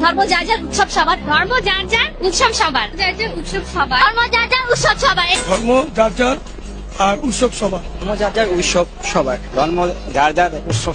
ধর্ম যার যার উৎসব সবার। ধর্ম যার যার উৎসব সবার। যার যার উৎসব সবার। ধর্ম যার যার উৎসব সবার। ধর্ম যার যার আর উৎসব সবার। ধর্ম যার যার উৎসব সবার। ধর্ম যার যার উৎসব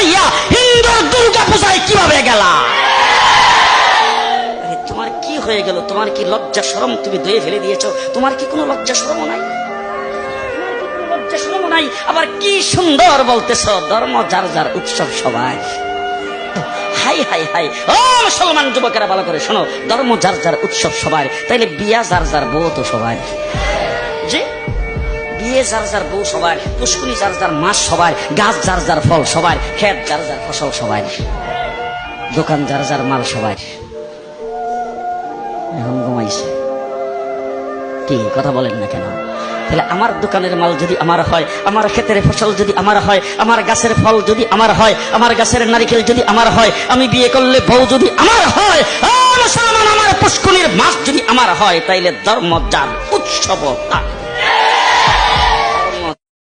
হয়ে গেল। তোমার কি লজ্জা শরম তুমি ধুয়ে ফেলে দিয়েছ? তোমার কি কোনো লজ্জা শরম নাই? লজ্জা নাই? আবার কি সুন্দর বলতেছ, ধর্ম যার যার উৎসব সবাই। High high high. ও মুসলমান যুবকেরা, ভালো করে শোনো। ধর্ম যার যার উৎসব সবার তাইলে বিয়া যার যার বউ তো সবার জি? বিয়ে যার যার বউ সবার পুষ্কুনি যার যার মাছ সবার গাছ যার যার ফল সবার খেত যার যার ফসল সবার দোকান যার যার মাল সবার ঘুমাইছে। কি কথা বলেন না কেন? তাহলে আমার দোকানের মাল যদি আমার হয়, আমার ক্ষেতের ফসল যদি আমার হয়, আমার গাছের ফল যদি আমার হয়, আমার গাছের নারিকেল যদি আমার হয়, আমি বিয়ে করলে বউ যদি আমার হয় আমার পুষ্কুনির মাছ যদি আমার হয়, তাইলে ধর্ম যার উৎসব তার